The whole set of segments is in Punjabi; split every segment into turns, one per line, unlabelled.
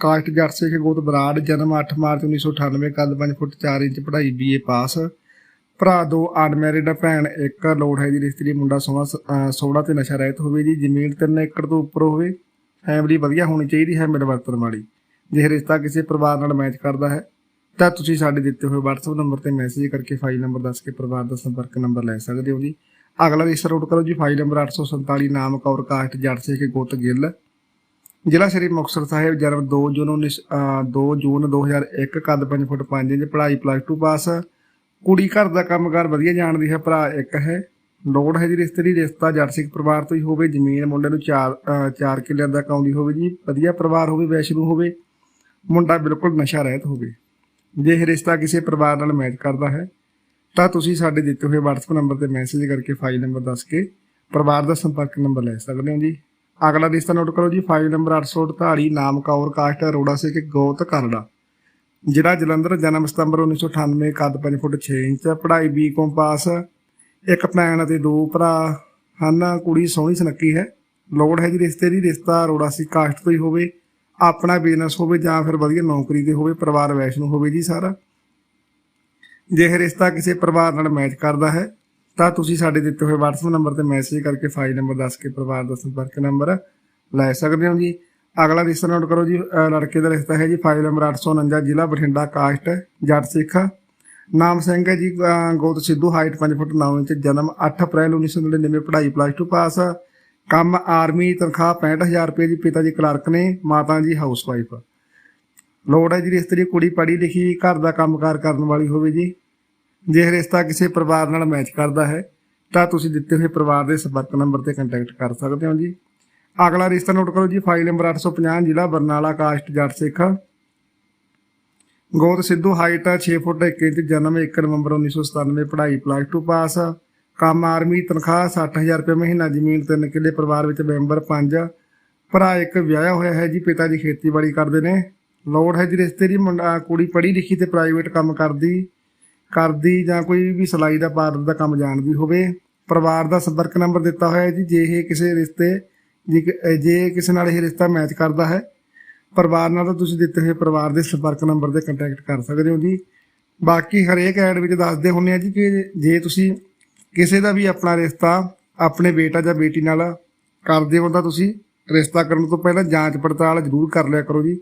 ਕਾਸਟ ਜੱਟ ਸਿੱਖ ਗੋਤ ਬਰਾੜ, ਜਨਮ 8 ਮਾਰਚ 1998 ਕੱਦ 5 ਫੁੱਟ 4 ਇੰਚ ਪੜ੍ਹਾਈ ਬੀਏ ਪਾਸ। ਭਰਾ ਦੋ ਅਨਮੈਰਿਡ ਭੈਣ ਇੱਕ, ਲੋੜ ਹੈ ਜੀ ਰਿਸ਼ਤੇ ਮੁੰਡਾ ਸੋਹਣਾ ਸ- ਅਹ ਸੋਹਣਾ ਤੇ ਨਸ਼ਾ ਰਹਿਤ ਹੋਵੇ ਜੀ, ਜ਼ਮੀਨ 3 ਏਕੜ ਤੋਂ ਉੱਪਰ ਹੋਵੇ ਫੈਮਿਲੀ ਵਧੀਆ ਹੋਣੀ ਚਾਹੀਦੀ ਹੈ ਮਿਲਵਰਤਨ ਵਾਲੀ। ਜੇ ਰਿਸ਼ਤਾ ਕਿਸੇ ਪਰਿਵਾਰ ਨਾਲ ਮੈਚ ਕਰਦਾ ਹੈ, ਤਾਂ ਤੁਸੀਂ ਸਾਡੇ ਦਿੱਤੇ ਹੋਏ WhatsApp ਨੰਬਰ ਤੇ ਮੈਸੇਜ ਕਰਕੇ ਫਾਈਲ ਨੰਬਰ ਦੱਸ ਕੇ ਪਰਿਵਾਰ ਦਾ ਸੰਪਰਕ ਨੰਬਰ ਲੈ ਸਕਦੇ ਹੋ ਜੀ। ਅਗਲਾ ਰਿਸ਼ਤਾ ਨੋਟ ਕਰੋ ਜੀ ਫਾਈਲ ਨੰਬਰ 847 ਨਾਮ ਕੌਰ, ਕਾਸਟ ਜੱਟ ਸਿੱਖ ਗੋਤ ਗਿੱਲ। ਜ਼ਿਲ੍ਹਾ ਸ਼੍ਰੀ ਮੁਕਤਸਰ ਸਾਹਿਬ ਜਨਮ 2 ਜੂਨ 19 ਅਹ 2 ਜੂਨ 2001 ਕੱਦ 5 ਫੁੱਟ 5 ਇੰਚ, ਪੜ੍ਹਾਈ ਪਲੱਸ 2 ਪਾਸ ਕੁੜੀ ਘਰ ਦਾ ਕੰਮਕਾਰ ਵਧੀਆ ਜਾਣਦੀ ਹੈ, ਭਰਾ ਇੱਕ ਹੈ। ਲੋੜ ਹੈ ਜੀ ਰਿਸ਼ਤੇ ਦੀ, ਰਿਸ਼ਤਾ ਜੱਟ ਸਿੱਖ ਪਰਿਵਾਰ ਤੋਂ ਹੀ ਹੋਵੇ, ਜ਼ਮੀਨ ਮੁੰਡੇ ਨੂੰ 4 4 ਕਿੱਲਿਆਂ ਦਾ ਕਾਉਂਦੀ ਹੋਵੇ ਜੀ, ਵਧੀਆ ਪਰਿਵਾਰ ਹੋਵੇ, ਵੈਸ਼ਨੂ ਹੋਵੇ, ਮੁੰਡਾ ਬਿਲਕੁਲ ਨਸ਼ਾ ਰਹਿਤ ਹੋਵੇ। ਜੇ ਇਹ ਰਿਸ਼ਤਾ ਕਿਸੇ ਪਰਿਵਾਰ ਨਾਲ ਮੈਚ ਕਰਦਾ ਹੈ, ਤਾਂ ਤੁਸੀਂ ਸਾਡੇ ਦਿੱਤੇ ਹੋਏ WhatsApp ਨੰਬਰ ਤੇ ਮੈਸੇਜ ਕਰਕੇ ਫਾਈਲ ਨੰਬਰ ਦੱਸ ਕੇ ਪਰਿਵਾਰ ਦਾ ਸੰਪਰਕ ਨੰਬਰ ਲੈ ਸਕਦੇ ਹੋ ਜੀ। ਅਗਲਾ ਰਿਸ਼ਤਾ ਨੋਟ ਕਰੋ ਜੀ ਫਾਈਲ ਨੰਬਰ 848 ਨਾਮ ਕੌਰ ਕਾਸਟ ਅਰੋੜਾ ਸਿੱਖ, ਗੋਤ ਕਰੜਾ ਜ਼ਿਲ੍ਹਾ ਜਲੰਧਰ, ਜਨਮ ਸਤੰਬਰ 1998 ਕੱਦ 5 ਫੁੱਟ 6 ਇੰਚ, ਪੜ੍ਹਾਈ ਬੀਕਾਮ ਪਾਸ ਇੱਕ ਭੈਣ ਅਤੇ ਦੋ ਭਰਾ, ਹਨ, ਕੁੜੀ ਸੋਹਣੀ ਸੁਨੱਖੀ ਹੈ। ਲੋੜ ਹੈ ਜੀ ਰਿਸ਼ਤੇ ਦੀ, ਰਿਸ਼ਤਾ ਅਰੋੜਾ ਸੀ ਕਾਸਟ ਤੋਂ ਹੀ ਹੋਵੇ, ਆਪਣਾ ਬਿਜ਼ਨਸ ਹੋਵੇ ਜਾਂ ਫਿਰ ਵਧੀਆ ਨੌਕਰੀ ਤੇ ਹੋਵੇ, ਪਰਿਵਾਰ ਵੈਸ਼ਨੂ ਹੋਵੇ ਜੀ ਸਾਰਾ। ਜੇ ਰਿਸ਼ਤਾ ਕਿਸੇ ਪਰਿਵਾਰ ਨਾਲ ਮੈਚ ਕਰਦਾ ਹੈ ਤਾਂ ਤੁਸੀਂ ਸਾਡੇ ਦਿੱਤੇ ਹੋਏ WhatsApp ਨੰਬਰ ਤੇ ਮੈਸੇਜ ਕਰਕੇ ਫਾਈਲ ਨੰਬਰ ਦੱਸ ਕੇ ਪਰਿਵਾਰ ਦਾ ਸੰਪਰਕ ਨੰਬਰ ਲੈ ਸਕਦੇ ਹੋ ਜੀ। ਅਗਲਾ ਰਿਸ਼ਤਾ ਨੋਟ ਕਰੋ ਜੀ ਲੜਕੇ ਦਾ ਰਿਸ਼ਤਾ ਹੈ ਜੀ ਫਾਈਲ ਨੰਬਰ 849 ਜ਼ਿਲ੍ਹਾ ਬਠਿੰਡਾ, ਕਾਸਟ, ਜੱਟ ਸਿੱਖ। ਨਾਮ ਸਿੰਘ ਹੈ ਜੀ ਗੋਤ ਸਿੱਧੂ ਹਾਈਟ 5 ਫੁੱਟ 9 ਇੰਚ, ਜਨਮ 8 ਅਪ੍ਰੈਲ 1999 ਪੜ੍ਹਾਈ ਪਲੱਸ 2 ਪਾਸ ਕੰਮ ਆਰਮੀ ਤਨਖਾਹ 65000 ਰੁਪਏ ਦੀ ਪਿਤਾ ਜੀ ਕਲਰਕ ਨੇ, ਮਾਤਾ ਜੀ ਹਾਊਸ ਵਾਈਫ ਲੋੜ ਹੈ ਜੀ ਰਿਸ਼ਤੇ ਦੀ ਕੁੜੀ ਪੜ੍ਹੀ ਲਿਖੀ, ਘਰ ਦਾ ਕੰਮਕਾਰ ਕਰਨ ਵਾਲੀ ਹੋਵੇ ਜੀ। ਜੇ ਰਿਸ਼ਤਾ ਕਿਸੇ ਪਰਿਵਾਰ ਨਾਲ ਮੈਚ ਕਰਦਾ ਹੈ, ਤਾਂ ਤੁਸੀਂ ਦਿੱਤੇ ਹੋਏ ਪਰਿਵਾਰ ਦੇ ਸੰਪਰਕ ਨੰਬਰ ਤੇ ਕੰਟੈਕਟ ਕਰ ਸਕਦੇ ਹੋ ਜੀ। ਅਗਲਾ ਰਿਸ਼ਤਾ ਨੋਟ ਕਰੋ ਜੀ ਫਾਈਲ ਨੰਬਰ 850 ਜ਼ਿਲ੍ਹਾ ਬਰਨਾਲਾ, ਕਾਸਟ, ਜੱਟ ਸਿੱਖ। ਗੋਤ ਸਿੱਧੂ ਹਾਈਟ 6 ਫੁੱਟ 1 ਇੰਚ, ਜਨਮ 1 ਨਵੰਬਰ 1997 ਪੜ੍ਹਾਈ ਪਲੱਸ 2 ਪਾਸ ਕੰਮ ਆਰਮੀ, ਤਨਖਾਹ 60000 ਰੁਪਏ ਮਹੀਨਾ, ਜ਼ਮੀਨ ਤਿੰਨ ਕਿੱਲੇ, ਪਰਿਵਾਰ ਵਿੱਚ ਮੈਂਬਰ 5 ਭਰਾ ਇੱਕ ਵਿਆਹਿਆ ਹੋਇਆ ਹੈ ਜੀ, ਪਿਤਾ ਜੀ ਖੇਤੀਬਾੜੀ ਕਰਦੇ ਨੇ। ਲੋੜ ਹੈ ਜੀ ਰਿਸ਼ਤੇ ਦੀ ਕੁੜੀ ਪੜ੍ਹੀ ਲਿਖੀ ਤੇ ਪ੍ਰਾਈਵੇਟ ਕੰਮ ਕਰਦੀ। ਕਰਦੀ ਜਾਂ ਕੋਈ ਵੀ ਸਿਲਾਈ ਦਾ ਪਾਰਲਰ ਦਾ ਕੰਮ ਜਾਣਦੀ ਹੋਵੇ, ਪਰਿਵਾਰ ਦਾ ਸੰਪਰਕ ਨੰਬਰ ਦਿੱਤਾ ਹੋਇਆ ਹੈ ਜੀ, ਜੇ ਇਹ ਕਿਸੇ ਰਿਸ਼ਤੇ ਜੇ ਜੇ ਕਿਸੇ ਨਾਲ ਇਹ ਰਿਸ਼ਤਾ ਮੈਚ ਕਰਦਾ ਹੈ, ਪਰਿਵਾਰ ਨਾਲ ਤਾਂ ਤੁਸੀਂ ਦਿੱਤੇ ਹੋਏ ਪਰਿਵਾਰ ਦੇ ਸੰਪਰਕ ਨੰਬਰ ਤੇ ਕੰਟੈਕਟ ਕਰ ਸਕਦੇ ਹੋ ਜੀ। ਬਾਕੀ ਹਰੇਕ ਐਡ ਵਿੱਚ ਦੱਸਦੇ ਹੁੰਨੇ ਆ ਜੀ ਕਿ ਜੇ ਤੁਸੀਂ ਕਿਸੇ ਦਾ ਵੀ ਆਪਣਾ ਰਿਸ਼ਤਾ ਆਪਣੇ ਬੇਟਾ ਜਾਂ ਬੇਟੀ ਨਾਲ ਕਰਦੇ ਹੋ ਤਾਂ ਤੁਸੀਂ ਰਿਸ਼ਤਾ ਕਰਨ ਤੋਂ ਪਹਿਲਾਂ ਜਾਂਚ ਪੜਤਾਲ ਜ਼ਰੂਰ ਕਰ ਲਿਆ ਕਰੋ ਜੀ।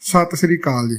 ਸਤਿ ਸ੍ਰੀ ਅਕਾਲ ਜੀ।